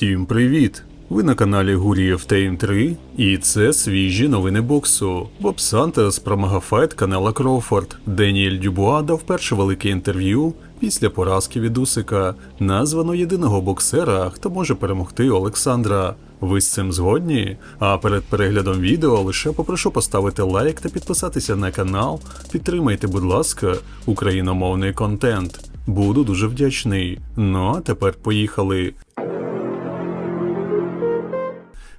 Всім привіт! Ви на каналі Гурієв Тейм 3 і це свіжі новини боксу. Боб Сантос про магафайт Канела Кроуфорд. Деніель Дюбуа дав перше велике інтерв'ю після поразки від Усика, названо єдиного боксера, хто може перемогти Олександра. Ви з цим згодні? А перед переглядом відео лише попрошу поставити лайк та підписатися на канал. Підтримайте, будь ласка, україномовний контент. Буду дуже вдячний. Ну а тепер поїхали.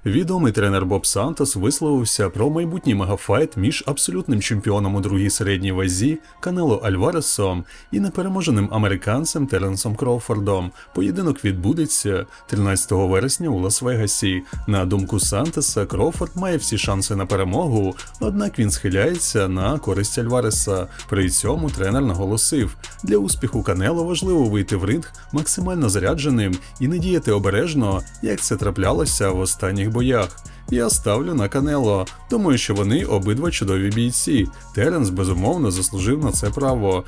Відомий тренер Боб Сантос висловився про майбутній мегафайт між абсолютним чемпіоном у другій середній вазі Канело Альваресом і непереможеним американцем Теренсом Кроуфордом. Поєдинок відбудеться 13 вересня у Лас-Вегасі. На думку Сантоса, Кроуфорд має всі шанси на перемогу, однак він схиляється на користь Альвареса. При цьому тренер наголосив: для успіху Канело важливо вийти в ринг максимально зарядженим і не діяти обережно, як це траплялося в останніх боях. Я ставлю на Канело. Думаю, що вони обидва чудові бійці. Теренс безумовно заслужив на це право.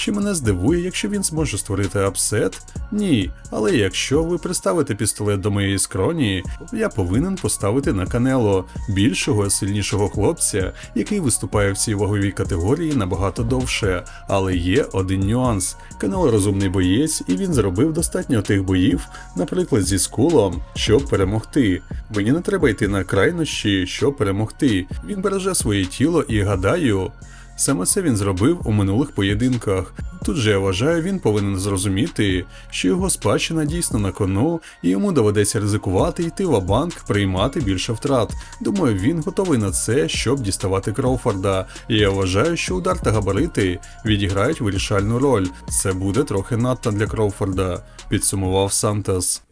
Чи мене здивує, якщо він зможе створити апсет? Ні. Але якщо ви приставите пістолет до моєї скроні, я повинен поставити на Канело більшого, сильнішого хлопця, який виступає в цій ваговій категорії набагато довше. Але є один нюанс: Канело розумний боєць, і він зробив достатньо тих боїв, наприклад, зі скулом, щоб перемогти. Мені не треба йти на крайнощі, щоб перемогти. Він береже своє тіло і гадаю. Саме це він зробив у минулих поєдинках. Тут же я вважаю, він повинен зрозуміти, що його спадщина дійсно на кону, і йому доведеться ризикувати йти в банк приймати більше втрат. Думаю, він готовий на це, щоб діставати Кроуфорда. І я вважаю, що удар та габарити відіграють вирішальну роль. Це буде трохи надто для Кроуфорда, підсумував Сантос.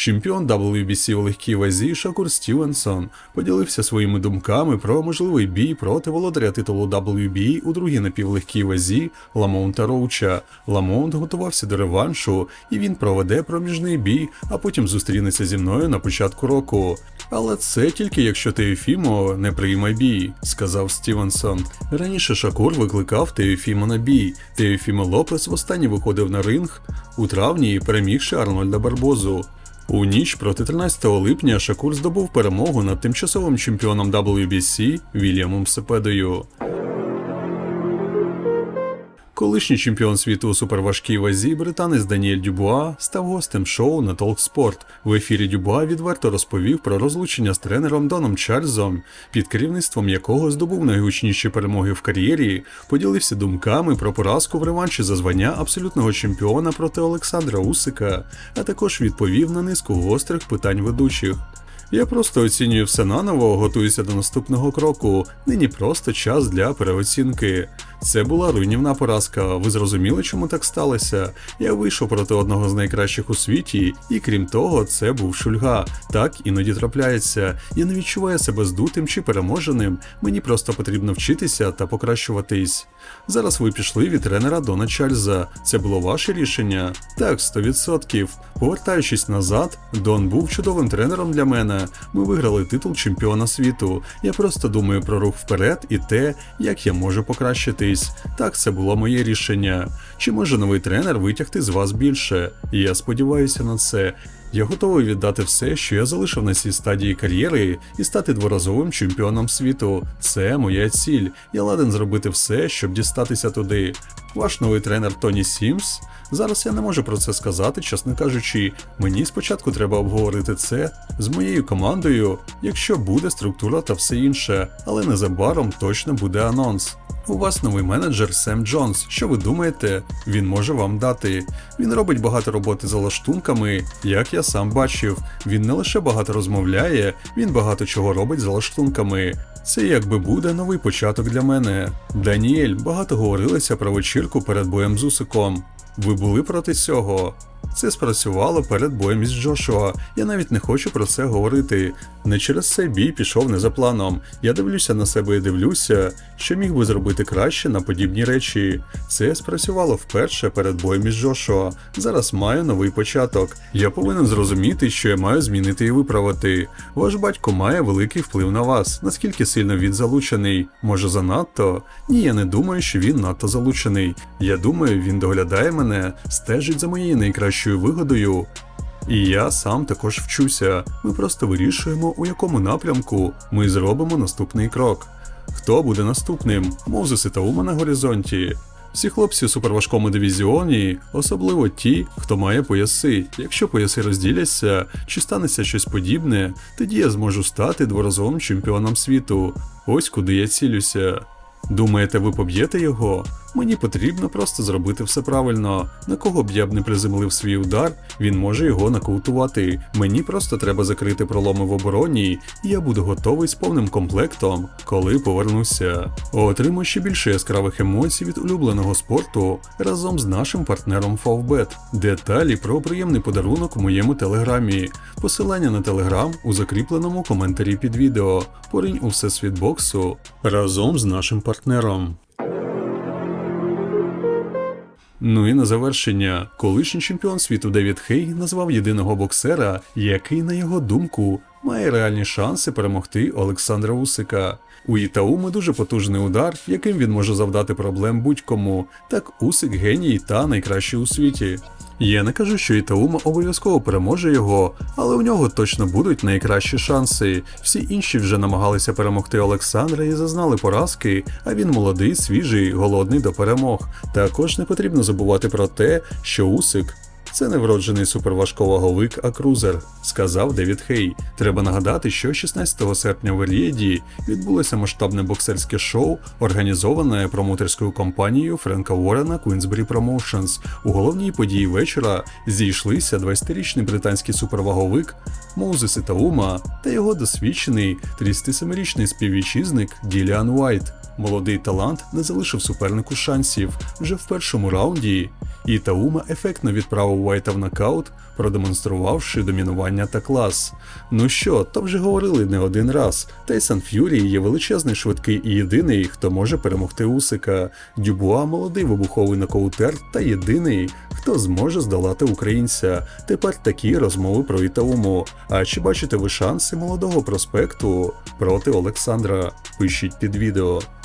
Чемпіон WBC у легкій вазі Шакур Стівенсон поділився своїми думками про можливий бій проти володаря титулу WBA у другій напівлегкій вазі Ламонта Роуча. Ламонт готувався до реваншу, і він проведе проміжний бій, а потім зустрінеться зі мною на початку року. Але це тільки якщо Теофімо не прийме бій, сказав Стівенсон. Раніше Шакур викликав Теофімо на бій. Теофімо Лопес востаннє виходив на ринг у травні, перемігши Арнольда Барбозу. У ніч проти 13 липня Шакур здобув перемогу над тимчасовим чемпіоном WBC Вільямом Сепедою. Колишній чемпіон світу у суперважкій вазі британець Даніель Дюбуа став гостем шоу на Talk Sport. В ефірі Дюбуа відверто розповів про розлучення з тренером Доном Чарльзом, під керівництвом якого здобув найгучніші перемоги в кар'єрі, поділився думками про поразку в реванші за звання абсолютного чемпіона проти Олександра Усика, а також відповів на низку гострих питань ведучих. Я просто оцінюю все наново, готуюся до наступного кроку. Нині просто час для переоцінки. Це була руйнівна поразка. Ви зрозуміли, чому так сталося? Я вийшов проти одного з найкращих у світі, і крім того, це був шульга. Так іноді трапляється. Я не відчуваю себе здутим чи переможеним. Мені просто потрібно вчитися та покращуватись. Зараз ви пішли від тренера Дона Чарльза. Це було ваше рішення? Так, 100%. Повертаючись назад, Дон був чудовим тренером для мене. Ми виграли титул чемпіона світу. Я просто думаю про рух вперед і те, як я можу покращитись. Так, це було моє рішення. Чи може новий тренер витягти з вас більше? Я сподіваюся на це. Я готовий віддати все, що я залишив на цій стадії кар'єри, і стати дворазовим чемпіоном світу. Це моя ціль. Я ладен зробити все, щоб дістатися туди. Ваш новий тренер Тоні Сімс. Зараз я не можу про це сказати, чесно кажучи. Мені спочатку треба обговорити це з моєю командою, якщо буде структура та все інше, але незабаром точно буде анонс. У вас новий менеджер Сем Джонс. Що ви думаєте? Він може вам дати. Він робить багато роботи за лаштунками, як я сам бачив. Він не лише багато розмовляє, він багато чого робить за лаштунками. Це якби буде новий початок для мене. Даніель багато говорилося про вечірку перед боєм з Усиком. Ви були проти цього? Це спрацювало перед боєм із Джошуа. Я навіть не хочу про це говорити. Не через цей бій пішов не за планом. Я дивлюся на себе і дивлюся, що міг би зробити краще на подібні речі. Це спрацювало вперше перед боєм із Джошуа. Зараз маю новий початок. Я повинен зрозуміти, що я маю змінити і виправити. Ваш батько має великий вплив на вас. Наскільки сильно він залучений? Може занадто? Ні, я не думаю, що він надто залучений. Я думаю, він доглядає мене, стежить за моєю найкращою найкращою вигодою. І я сам також вчуся. Ми просто вирішуємо, у якому напрямку ми зробимо наступний крок. Хто буде наступним? Мозес і Таума на горизонті. Всі хлопці у суперважкому дивізіоні, особливо ті, хто має пояси. Якщо пояси розділяться чи станеться щось подібне, тоді я зможу стати дворазовим чемпіоном світу. Ось куди я цілюся. Думаєте, ви поб'єте його? Мені потрібно просто зробити все правильно. На кого б я б не приземлив свій удар, він може його нокаутувати. Мені просто треба закрити проломи в обороні, і я буду готовий з повним комплектом, коли повернуся. Отримую ще більше яскравих емоцій від улюбленого спорту разом з нашим партнером Favbet. Деталі про приємний подарунок у моєму телеграмі. Посилання на телеграм у закріпленому коментарі під відео. Поринь у всесвіт боксу разом з нашим партнером. Ну і на завершення, колишній чемпіон світу Девід Хей назвав єдиного боксера, який, на його думку, має реальні шанси перемогти Олександра Усика. У Ітауми дуже потужний удар, яким він може завдати проблем будь-кому. Так Усик геній та найкращий у світі. Я не кажу, що Ітаума обов'язково переможе його, але у нього точно будуть найкращі шанси. Всі інші вже намагалися перемогти Олександра і зазнали поразки, а він молодий, свіжий, голодний до перемог. Також не потрібно забувати про те, що Усик це не вроджений суперважковаговик, а крузер, сказав Девід Хей. Треба нагадати, що 16 серпня в Елієді відбулося масштабне боксерське шоу, організоване промоутерською компанією Френка Уоррена Queensbury Promotions. У головній події вечора зійшлися 20-річний британський суперваговик Моузес Ітаума та його досвідчений 37-річний співвітчизник Діліан Уайт. Молодий талант не залишив супернику шансів вже в першому раунді. І Таума ефектно відправив Уайта в нокаут, продемонструвавши домінування та клас. Ну що, то вже говорили не один раз. Тейсон Ф'юрі є величезний швидкий і єдиний, хто може перемогти Усика. Дюбуа молодий вибуховий нокаутер та єдиний, хто зможе здолати українця. Тепер такі розмови про Ітауму. А чи бачите ви шанси молодого проспекту проти Олександра? Пишіть під відео.